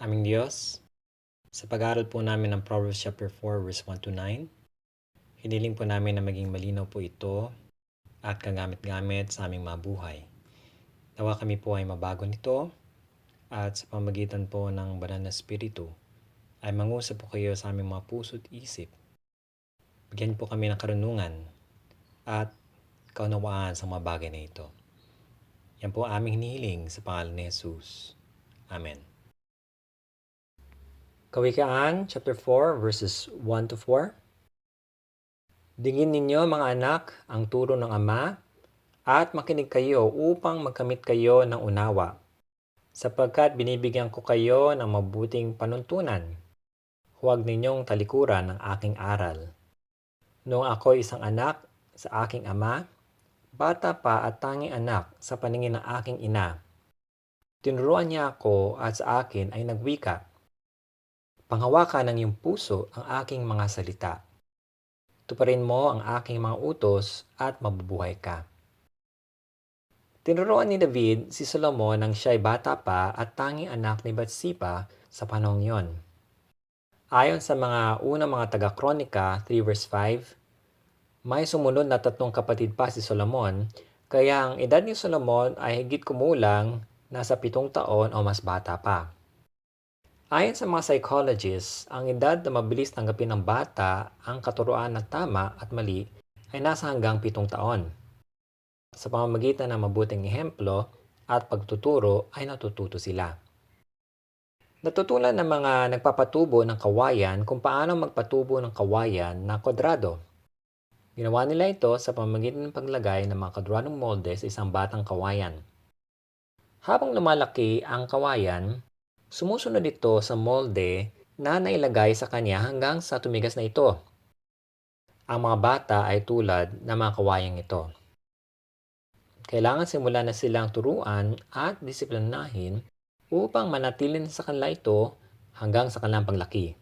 Aming Diyos, sa pag-aaral po namin ng Proverbs chapter 4 verse 1 to 9, hiniling po namin na maging malinaw po ito at kagamit-gamit sa aming mga buhay. Nawa kami po ay mabago nito at sa pamagitan po ng banal na spiritu ay mangusap po kayo sa aming mga puso at isip. Bigyan po kami ng karunungan at kaunawaan sa mga bagay na ito. Yan po aming hinihiling sa pangalan ni Jesus. Amen. Kawikaan, chapter 4, verses 1 to 4. Dingin ninyo, mga anak, ang turo ng Ama, at makinig kayo upang magkamit kayo ng unawa, sapagkat binibigyan ko kayo ng mabuting panuntunan. Huwag ninyong talikuran ang aking aral. Noong ako isang anak sa aking ama, bata pa at tanging anak sa paningin ng aking ina, tinuruan niya ako at sa akin ay nagwika. Panghawakan ng iyong puso ang aking mga salita. Tuparin mo ang aking mga utos at mabubuhay ka. Tinuruan ni David si Solomon nang siya'y bata pa at tanging anak ni Bathsheba sa panahong yon. Ayon sa mga unang mga taga-kronika 3 verse 5, may sumunod na tatlong kapatid pa si Solomon, kaya ang edad ni Solomon ay higit kumulang nasa pitong taon o mas bata pa. Ayon sa mga psychologists, ang edad na mabilis tanggapin ng bata ang katuruan na tama at mali ay nasa hanggang pitong taon. Sa pamamagitan ng mabuting ehemplo at pagtuturo ay natututo sila. Natutunan ng mga nagpapatubo ng kawayan kung paano magpatubo ng kawayan na kwadrado. Ginawa nila ito sa pamamagitan ng paglagay ng mga kwadradong molde sa isang batang kawayan. Habang lumalaki ang kawayan, sumusunod ito sa molde na nailagay sa kanya hanggang sa tumigas na ito. Ang mga bata ay tulad ng mga kawayang ito. Kailangan simulan na silang turuan at disiplinahin upang manatilin sa kanila ito hanggang sa kanilang paglaki.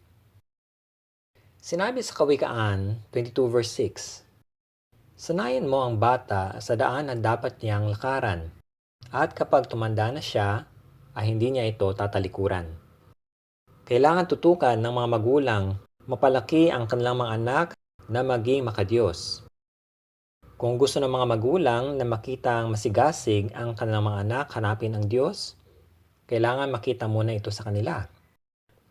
Sinabi sa Kawikaan 22 verse 6, Sanayin mo ang bata sa daan na dapat niyang lakaran, at kapag tumanda na siya, ay hindi niya ito tatalikuran. Kailangan tutukan ng mga magulang mapalaki ang kanilang mga anak na maging makadiyos. Kung gusto ng mga magulang na makitang masigasig ang kanilang mga anak hanapin ang Diyos, kailangan makita muna ito sa kanila.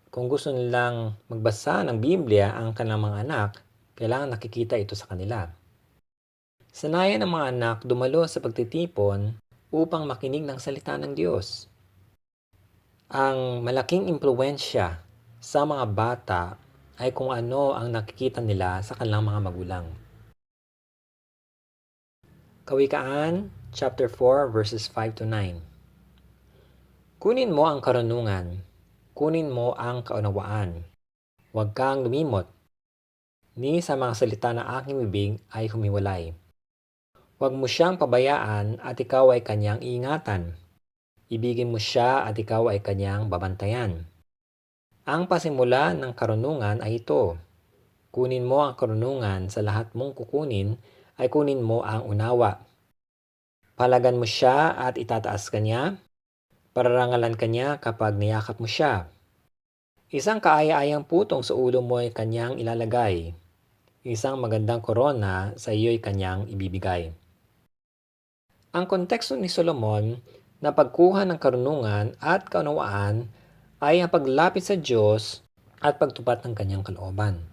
Kung gusto nilang magbasa ng Biblia ang kanilang mga anak, kailangan nakikita ito sa kanila. Sanayan ng mga anak dumalo sa pagtitipon upang makinig ng salita ng Diyos. Ang malaking impluensya sa mga bata ay kung ano ang nakikita nila sa kanilang mga magulang. Kawikaan, chapter 4, verses 5 to 9. Kunin mo ang karunungan, kunin mo ang kaunawaan. Huwag kang lumimot, ni sa mga salita na aking bibig ay humiwalay. Huwag mo siyang pabayaan at ikaw ay kanyang iingatan. Ibigin mo siya at ikaw ay kanyang babantayan. Ang pasimula ng karunungan ay ito. Kunin mo ang karunungan sa lahat mong kukunin ay kunin mo ang unawa. Palagan mo siya at itataas kanya. Pararangalan kanya kapag niyakap mo siya. Isang kaaya-ayang putong sa ulo mo ay kanyang ilalagay. Isang magandang korona sa iyo ay kanyang ibibigay. Ang konteksto ni Solomon na pagkuha ng karunungan at kaunawaan ay ang paglapit sa Diyos at pagtupat ng kanyang kalooban.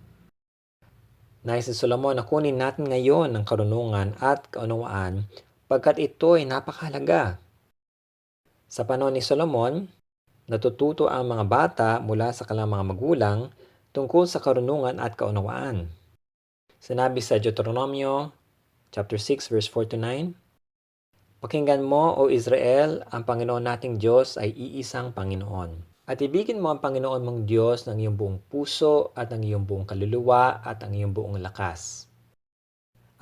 Nais si Solomon na kunin natin ngayon ang karunungan at kaunawaan pagkat ito ay napakahalaga. Sa panahon ni Solomon, natututo ang mga bata mula sa kanilang mga magulang tungkol sa karunungan at kaunawaan. Sinabi sa Deuteronomio chapter 6 verse 4 to 9, Pakinggan mo, O Israel, ang Panginoon nating Diyos ay iisang Panginoon. At ibigin mo ang Panginoon mong Diyos ng iyong buong puso at ng iyong buong kaluluwa at ang iyong buong lakas.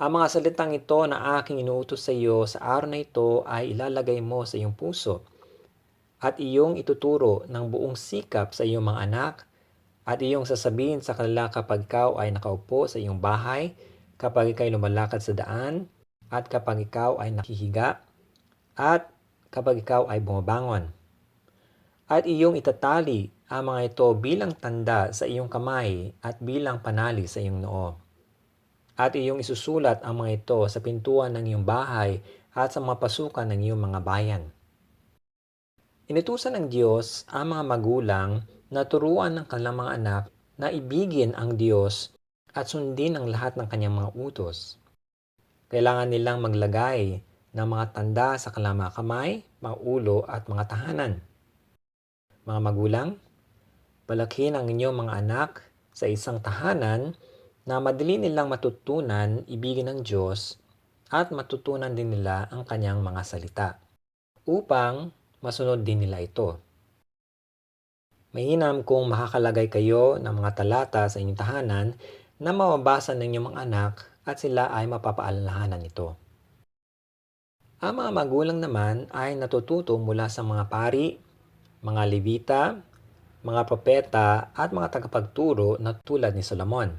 Ang mga salitang ito na aking inuutos sa iyo sa araw na ito ay ilalagay mo sa iyong puso at iyong ituturo ng buong sikap sa iyong mga anak at iyong sasabihin sa kanila kapag ikaw ay nakaupo sa iyong bahay, kapag ikaw ay lumalakad sa daan, at kapag ikaw ay nakihiga, at kapag ikaw ay bumabangon. At iyong itatali ang mga ito bilang tanda sa iyong kamay at bilang panali sa iyong noo. At iyong isusulat ang mga ito sa pintuan ng iyong bahay at sa mga pasukan ng iyong mga bayan. Inutusan ng Diyos ang mga magulang na turuan ng kanilang mga anak na ibigin ang Diyos at sundin ang lahat ng kanyang mga utos. Kailangan nilang maglagay ng mga tanda sa kanilang mga kamay, mga ulo at mga tahanan. Mga magulang, palakihin ang inyong mga anak sa isang tahanan na madali nilang matutunan ibigin ng Diyos at matutunan din nila ang kanyang mga salita upang masunod din nila ito. Mainam kung makakalagay kayo ng mga talata sa inyong tahanan na mababasa ng inyong mga anak at sila ay mapapaalalahanan nito. Ang mga magulang naman ay natututo mula sa mga pari, mga levita, mga propeta at mga tagapagturo na tulad ni Solomon.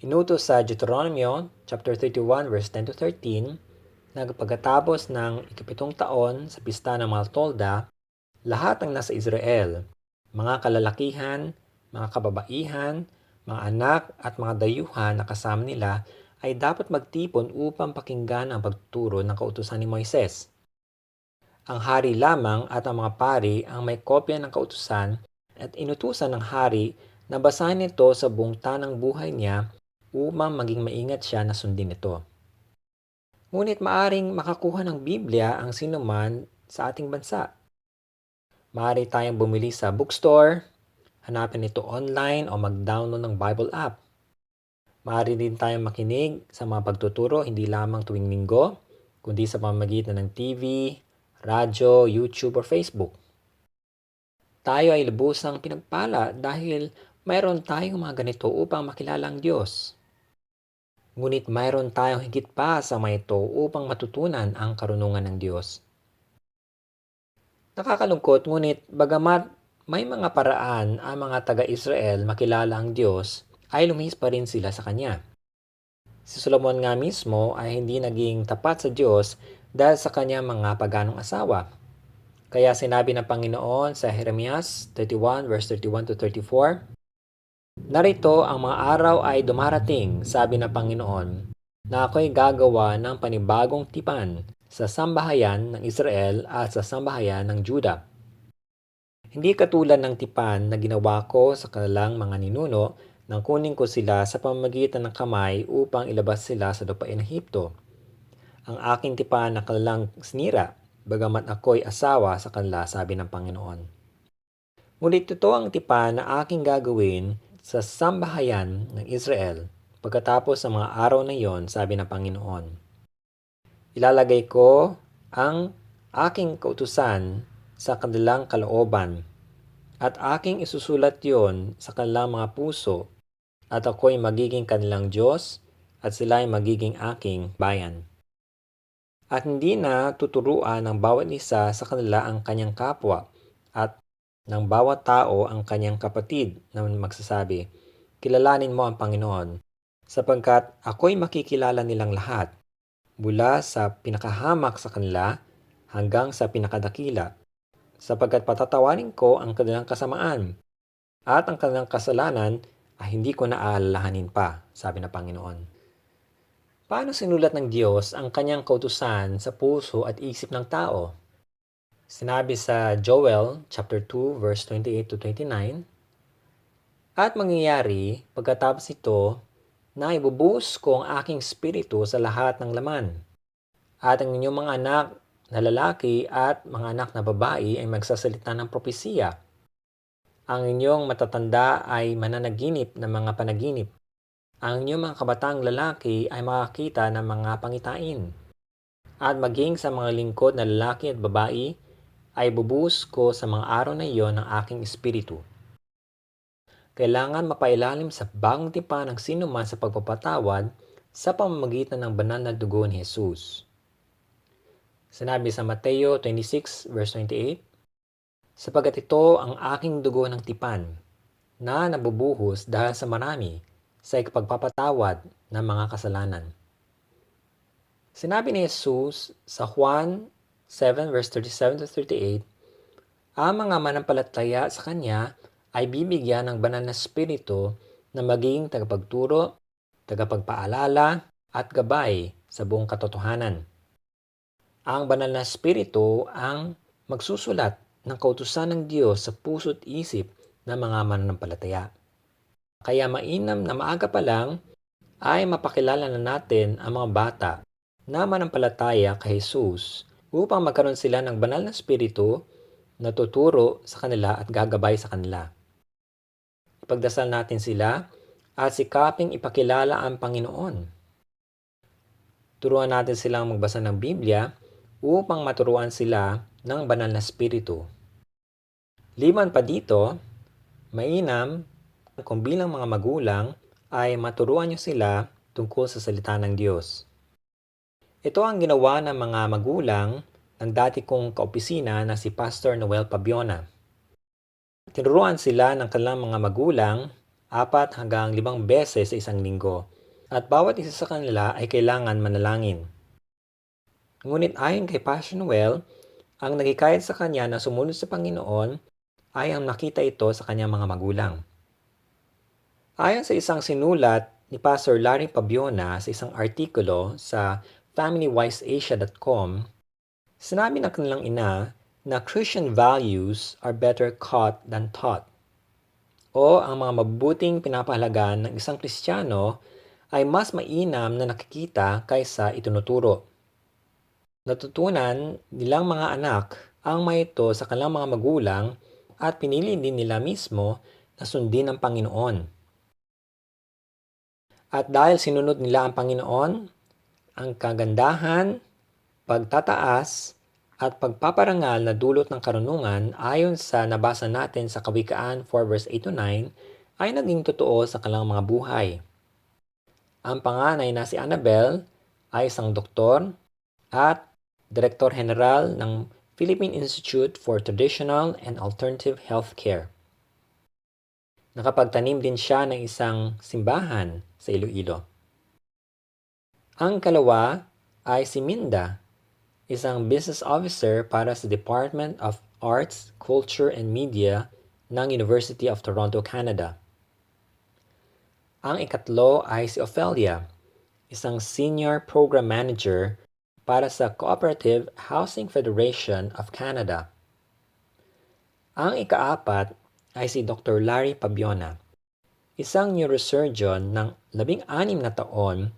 Inutos sa Deuteronomio chapter 31 verse 10 to 13 na pagkatapos ng ikapitong taon sa pista ng Maltolda, lahat ng nasa Israel, mga kalalakihan, mga kababaihan, mga anak at mga dayuhan na kasama nila ay dapat magtipon upang pakinggan ang pagtuturo ng kautusan ni Moises. Ang hari lamang at ang mga pari ang may kopya ng kautusan at inutusan ng hari na basahin ito sa buong tanang buhay niya upang maging maingat siya na sundin ito. Ngunit maaring makakuha ng Biblia ang sinuman sa ating bansa. Maaari tayong bumili sa bookstore, hanapin ito online o mag-download ng Bible app. Maaari din tayong makinig sa mga pagtuturo hindi lamang tuwing linggo, kundi sa pamamagitan ng TV, radyo, YouTube, or Facebook. Tayo ay lubusang pinagpala dahil mayroon tayong mga ganito upang makilala ang Diyos. Ngunit mayroon tayong higit pa sa mga ito upang matutunan ang karunungan ng Diyos. Nakakalungkot ngunit bagamat may mga paraan ang mga taga-Israel makilala ang Diyos, ay lumihis pa rin sila sa Kanya. Si Solomon nga mismo ay hindi naging tapat sa Diyos dahil sa kanyang mga paganong asawa. Kaya sinabi ng Panginoon sa Jeremias 31 verse 31 to 34, Narito ang mga araw ay dumarating, sabi ng Panginoon, na ako'y gagawa ng panibagong tipan sa sambahayan ng Israel at sa sambahayan ng Juda. Hindi katulad ng tipan na ginawa ko sa kanilang mga ninuno nang kunin ko sila sa pamamagitan ng kamay upang ilabas sila sa lupain ng Ehipto ang aking tipan na kanilang sinira, bagamat ako'y asawa sa kanila, sabi ng Panginoon. Ngunit ito ang tipan na aking gagawin sa sambahayan ng Israel pagkatapos ng mga araw na iyon, sabi ng Panginoon. Ilalagay ko ang aking kautusan sa kanilang kalooban at aking isusulat yon sa kanilang mga puso at ako'y magiging kanilang Diyos at sila ay magiging aking bayan. At hindi na tuturuan ng bawat isa sa kanila ang kanyang kapwa at ng bawat tao ang kanyang kapatid na magsasabi, Kilalanin mo ang Panginoon, sapagkat ako'y makikilala nilang lahat, mula sa pinakahamak sa kanila hanggang sa pinakadakila, sapagkat patatawanin ko ang kanilang kasamaan, at ang kanilang kasalanan ay hindi ko na aalalahanin pa, sabi ng Panginoon. Paano sinulat ng Diyos ang kanyang kautusan sa puso at isip ng tao? Sinabi sa Joel chapter 2 verse 28 to 29, At mangyayari pagkatapos ito na ibubuhos ko ang aking spiritu sa lahat ng laman. At ang inyong mga anak na lalaki at mga anak na babae ay magsasalita ng propesiya. Ang inyong matatanda ay mananaginip ng mga panaginip ang inyong mga kabataang lalaki ay makakita ng mga pangitain. At maging sa mga lingkod na lalaki at babae, ay bubuhos ko sa mga araw na iyon ng aking espiritu. Kailangan mapailalim sa bagong tipan ng sino man sa pagpapatawad sa pamamagitan ng banal na dugo ni Jesus. Sinabi sa Mateo 26 verse 28, Sapagat ito ang aking dugo ng tipan, na nabubuhos dahil sa marami sa ikapagpapatawad ng mga kasalanan. Sinabi ni Jesus sa Juan 7 verse 37 to 38, Ang mga manampalataya sa Kanya ay bibigyan ng banal na spirito na maging tagapagturo, tagapagpaalala, at gabay sa buong katotohanan. Ang banal na spirito ang magsusulat ng kautusan ng Diyos sa puso't isip ng mga mananampalataya. Kaya mainam na maaga pa lang ay mapakilala na natin ang mga bata na manampalataya kay Jesus upang magkaroon sila ng banal na spirito na tuturo sa kanila at gagabay sa kanila. Ipagdasal natin sila at sikaping ipakilala ang Panginoon. Turuan natin silang magbasa ng Biblia upang maturuan sila ng banal na spirito. Liman pa dito, mainam kung bilang mga magulang ay maturuan niyo sila tungkol sa salita ng Diyos. Ito ang ginawa ng mga magulang ng dati kong kaopisina na si Pastor Noel Pabiona. Tinuruan sila ng kanilang mga magulang apat hanggang limang beses sa isang linggo at bawat isa sa kanila ay kailangan manalangin. Ngunit ayon kay Pastor Noel, ang nagikayat sa kanya na sumunod sa Panginoon ay ang nakita ito sa kanyang mga magulang. Ayon sa isang sinulat ni Pastor Larry Pabiona sa isang artikulo sa FamilyWiseAsia.com, sinabi ng kanilang ina na Christian values are better caught than taught. O ang mga mabuting pinapahalagan ng isang Kristiyano ay mas mainam na nakikita kaysa itunuturo. Natutunan nilang mga anak ang may ito sa kanilang mga magulang at pinili din nila mismo na sundin ang Panginoon. At dahil sinunod nila ang Panginoon, ang kagandahan, pagtataas, at pagpaparangal na dulot ng karunungan ayon sa nabasa natin sa Kawikaan 4 verse 8 to 9 ay naging totoo sa kanilang mga buhay. Ang panganay na si Annabel ay isang doktor at Direktor General ng Philippine Institute for Traditional and Alternative Healthcare. Nakapagtanim din siya ng isang simbahan sa Iloilo. Ang kalawa ay si Minda isang business officer para sa Department of Arts, Culture and Media ng University of Toronto, Canada. Ang ikatlo ay si Ophelia, isang senior program manager para sa Cooperative Housing Federation of Canada. Ang ikaapat ay si Dr. Larry Pabiona, isang neurosurgeon ng labing-anim na taon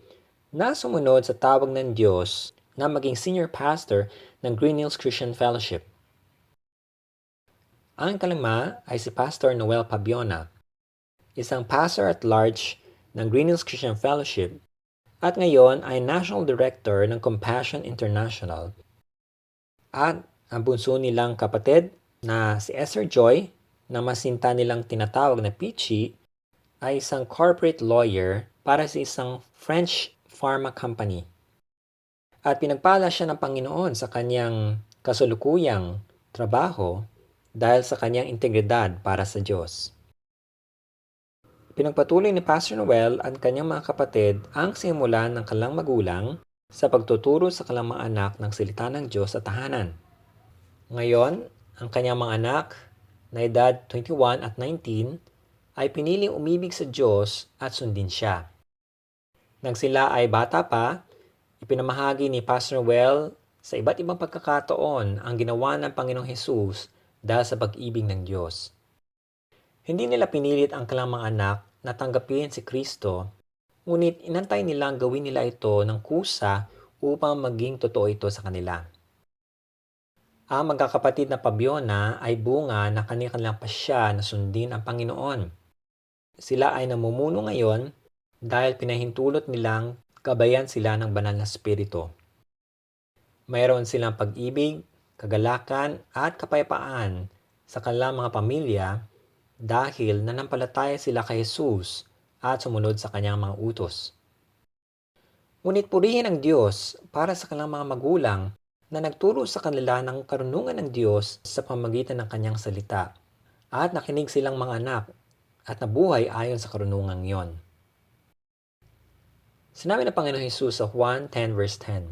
na sumunod sa tawag ng Diyos na maging senior pastor ng Green Hills Christian Fellowship. Ang kalima ay si Pastor Noel Pabiona, isang pastor at large ng Green Hills Christian Fellowship at ngayon ay National Director ng Compassion International. At ang bunso nilang kapatid na si Esther Joy na masinta nilang tinatawag na Peachy ay isang corporate lawyer para sa isang French pharma company at pinagpala siya ng Panginoon sa kanyang kasulukuyang trabaho dahil sa kanyang integridad para sa Diyos. Pinagpatuloy ni Pastor Noel at kanyang mga kapatid ang simulan ng kalang magulang sa pagtuturo sa kalang mga anak ng salita ng Diyos sa tahanan. Ngayon, ang kanyang mga anak na edad 21 at 19 ay piniling umibig sa Diyos at sundin siya. Nang sila ay bata pa, Ipinamahagi ni Pastor Well sa iba't ibang pagkakataon ang ginawa ng Panginoong Hesus dahil sa pag-ibig ng Diyos. Hindi nila pinilit ang mga anak na tanggapin si Kristo, ngunit inantay nilang gawin nila ito ng kusa upang maging totoo ito sa kanila. Ang magkakapatid na Pabiona ay bunga na kanilang pasya na sundin ang Panginoon. Sila ay namumuno ngayon dahil pinahintulot nilang gabayan sila ng banal na spirito. Mayroon silang pag-ibig, kagalakan at kapayapaan sa kanilang mga pamilya dahil nanampalataya sila kay Jesus at sumunod sa kanyang mga utos. Ngunit purihin ang Diyos para sa kanilang mga magulang na nagturo sa kanila ng karunungan ng Diyos sa pamagitan ng kanyang salita at nakinig silang mga anak at nabuhay ayon sa karunungan iyon. Sinabi ng Panginoon Jesus sa Juan 10 verse 10,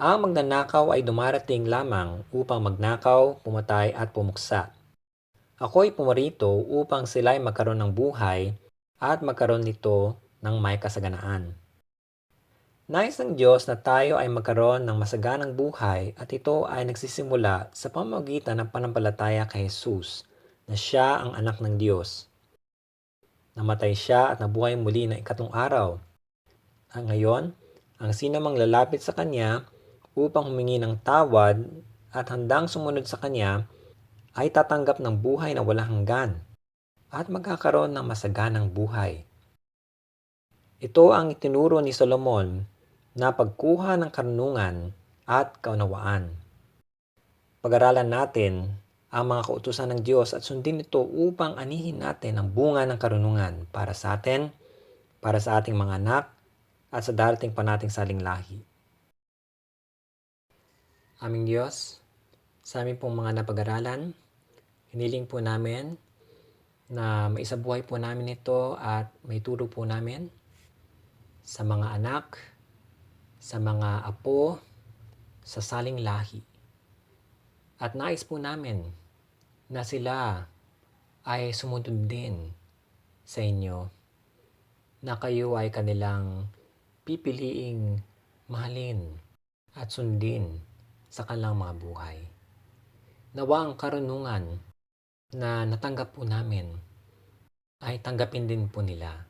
Ang magnanakaw ay dumarating lamang upang magnakaw, pumatay at pumuksa. Ako'y pumarito upang sila'y magkaroon ng buhay at magkaroon nito ng may kasaganaan. Nais ng Diyos na tayo ay magkaroon ng masaganang buhay at ito ay nagsisimula sa pamamagitan ng panampalataya kay Jesus na siya ang anak ng Diyos. Namatay siya at nabuhay muli ng ikatong araw. At ngayon, ang sinamang lalapit sa Kanya upang humingi ng tawad at handang sumunod sa Kanya ay tatanggap ng buhay na walang hanggan at magkakaroon ng masaganang buhay. Ito ang itinuro ni Solomon na pagkuha ng karunungan at kaunawaan. Pag-aralan natin ang mga kautusan ng Diyos at sundin ito upang anihin natin ang bunga ng karunungan para sa atin, para sa ating mga anak, at sa darating pa nating saling lahi. Aming Diyos, sa aming pong mga napag-aralan, hiniling po namin na maisabuhay po namin ito at may turo po namin sa mga anak, sa mga apo, sa saling lahi. At nais po namin na sila ay sumunod din sa inyo na kayo ay kanilang pipiliing mahalin at sundin sa kanilang mga buhay. Nawa ang karunungan na natanggap po namin ay tanggapin din po nila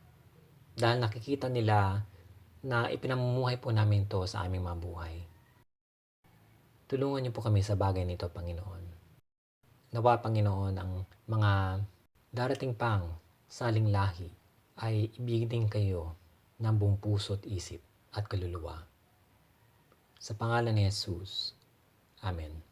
dahil nakikita nila na ipinamumuhay po namin to sa aming mga buhay. Tulungan niyo po kami sa bagay nito, Panginoon. Nawa, Panginoon, ang mga darating pang saling lahi ay ibigin kayo ng buong puso't isip at kaluluwa. Sa pangalan ni Jesus. Amen.